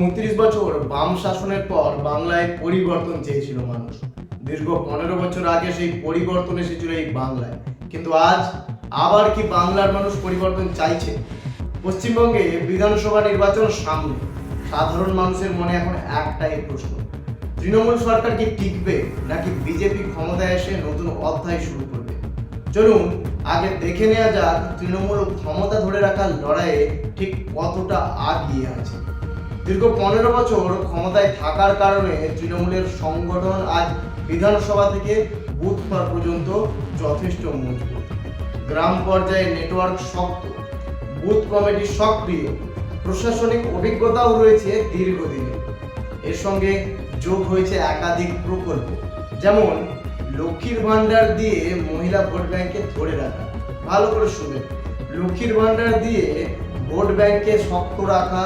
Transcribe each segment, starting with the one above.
উনত্রিশ বছর বাম শাসনের পর বাংলায় পরিবর্তন চেয়েছিল মানুষ। দীর্ঘ পনেরো বছর আগে সেই পরিবর্তন এসেছিল এই বাংলায়। কিন্তু আজ আবার কি বাংলার মানুষ পরিবর্তন চাইছে? পশ্চিমবঙ্গে বিধানসভা নির্বাচন সামনে। সাধারণ মানুষের মনে এখন একটাই প্রশ্ন। তৃণমূল সরকার কি টিকবে নাকি বিজেপি ক্ষমতায় এসে নতুন অধ্যায় শুরু করবে? চলুন, আগে দেখে নেওয়া যাক তৃণমূল ক্ষমতা ধরে রাখার লড়াইয়ে ঠিক কতটা আগিয়ে আছে। দীর্ঘ পনেরো বছর ক্ষমতায় থাকার কারণে তৃণমূলের সংগঠন আজ বিধানসভা থেকে স্তর পর্যন্ত যথেষ্ট মজবুত। গ্রাম পর্যায়ে নেটওয়ার্ক শক্ত, বুথ কমিটি সক্রিয়, প্রশাসনিক অভিজ্ঞতাও রয়েছে দীর্ঘদিনের এর সঙ্গে যোগ হয়েছে একাধিক প্রকল্প, যেমন লক্ষ্মীর ভান্ডার দিয়ে মহিলা ভোট ব্যাংকে ধরে রাখা, ভালো করে শুনে লক্ষ্মীর ভান্ডার দিয়ে ভোট ব্যাংকে শক্ত রাখা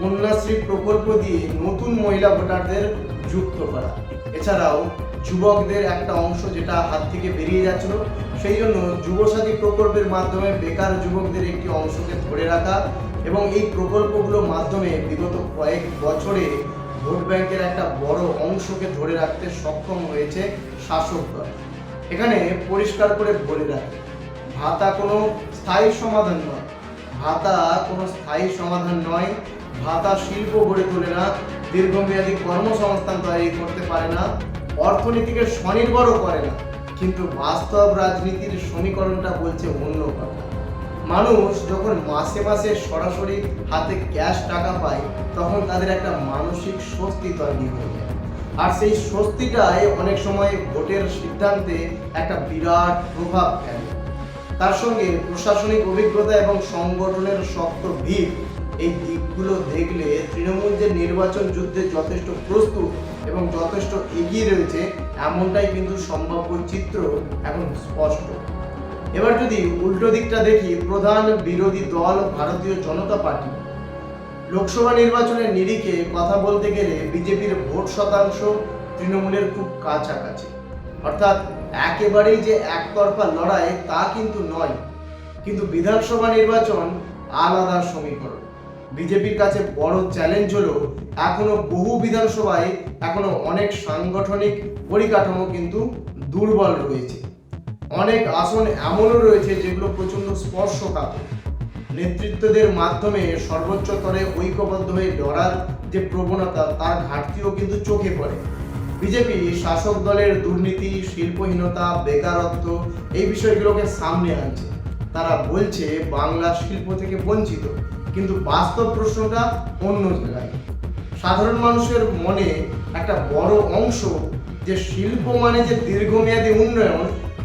কন্যাশ্রী প্রকল্প দিয়ে নতুন মহিলা ভোটারদের যুক্ত করা। এছাড়াও যুবকদের একটা অংশ যেটা হাত থেকে বেরিয়ে যাচ্ছিল, সেই জন্য যুবসাথী প্রকল্পের মাধ্যমে বেকার যুবকদের একটি অংশকে ধরে রাখা এবং এই প্রকল্পগুলোর মাধ্যমে বিগত কয়েক বছরে ভোট ব্যাংকের একটা বড় অংশকে ধরে রাখতে সক্ষম হয়েছে শাসক দল এখানে পরিষ্কার করে বলে রাখে, ভাতা কোনো স্থায়ী সমাধান নয়। ভাতা কোনো স্থায়ী সমাধান নয়। ভাতা শিল্প গড়ে তোলে না, দীর্ঘমেয়াদী কর্মসংস্থান তৈরি করতে পারে না, অর্থনীতিকে স্বনির্ভরও করে না। কিন্তু বাস্তব রাজনীতির সমীকরণটা বলছে অন্য কথা। মানুষ যখন মাসে মাসে সরাসরি হাতে ক্যাশ টাকা পায়, তখন তাদের একটা মানসিক স্বস্তি তৈরি হয়ে যায়। আর সেই স্বস্তিটাই অনেক সময় ভোটের সিদ্ধান্তে একটা বিরাট প্রভাব ফেলে। তার সঙ্গে প্রশাসনিক অভিজ্ঞতা এবং সংগঠনের শক্ত ভিড় এই দিকগুলো দেখলে তৃণমূল যে নির্বাচন যুদ্ধে যথেষ্ট প্রস্তুত এবং যথেষ্ট এগিয়ে রয়েছে, এমনটাই কিন্তু সম্ভাব্য চিত্র এখন স্পষ্ট। এবার যদি উল্টো দিকটা দেখি, প্রধান বিরোধী দল ভারতীয় জনতা পার্টি। লোকসভা নির্বাচনের নিরিখে কথা বলতে গেলে বিজেপির ভোট শতাংশ তৃণমূলের খুব কাছাকাছি। অর্থাৎ একেবারেই যে একতরফা লড়াই তা কিন্তু নয়। কিন্তু বিধানসভা নির্বাচন আলাদা সমীকরণ। বিজেপির কাছে বড় চ্যালেঞ্জ হলো, এখনও বহু বিধানসভায় এখনও অনেক সাংগঠনিক পরিকাঠামো কিন্তু দুর্বল রয়েছে। অনেক আসন এমনও রয়েছে যেগুলো প্রচণ্ড স্পর্শকাতর। নেতৃত্বদের মাধ্যমে সর্বোচ্চ স্তরে ঐক্যবদ্ধ হয়ে লড়ার যে প্রবণতা, তার ঘাটতিও কিন্তু চোখে পড়ে। বিজেপি, শাসক দলের দুর্নীতি, শিল্পহীনতা, বেকারত্ব, এই বিষয়গুলোকে সামনে আনছে। তারা বলছে বাংলা শিল্প থেকে বঞ্চিত। কিন্তু বাস্তব প্রশ্নটা অন্য জায়গায়। সাধারণ মানুষের মনে একটা বড় অংশ যে শিল্প মানে যে দীর্ঘমেয়াদী উন্নয়ন,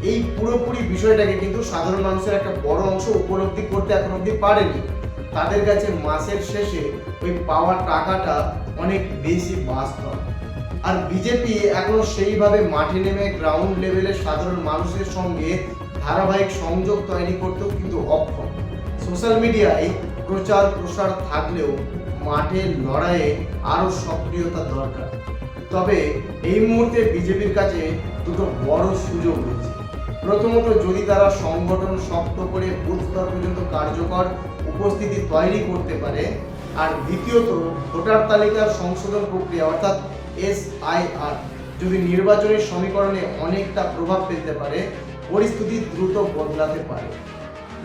এই পুরোপুরি বিষয়টাকে কিন্তু সাধারণ মানুষের একটা বড় অংশ উপলব্ধি করতে এখন অব্দি পারেনি। তাদের কাছে মাসের শেষে ওই পাওয়া টাকাটা অনেক বেশি বাস্তব। আর বিজেপি এখনও সেইভাবে মাঠে নেমে গ্রাউন্ড লেভেলে সাধারণ মানুষের সঙ্গে ধারাবাহিক সংযোগ তৈরি করতেও কিন্তু অক্ষম। সোশ্যাল মিডিয়ায় প্রচার, প্রসার থাকলেও মাঠের লড়াইয়ে আরও সক্রিয়তা দরকার। তবে এই মুহূর্তে বিজেপির কাছে দুটো বড় সুযোগ রয়েছে। প্রথমত, যদি তারা সংগঠন শক্ত করে বুথ স্তর পর্যন্ত কার্যকর উপস্থিতি তৈরি করতে পারে, আর দ্বিতীয়ত, ভোটার তালিকার সংশোধন প্রক্রিয়া, অর্থাৎ এসআইআর, যদি নির্বাচনের সমীকরণে অনেকটা প্রভাব ফেলতে পারে পরিস্থিতি দ্রুত বদলাতে পারে।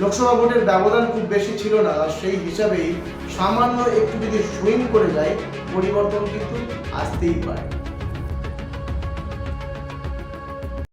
লোকসভা ভোটের ব্যবধান খুব বেশি ছিল না সেই হিসাবেই সামান্য একটু যদি সুইং করে যায়, পরিবর্তন কিন্তু আসতেই পারে।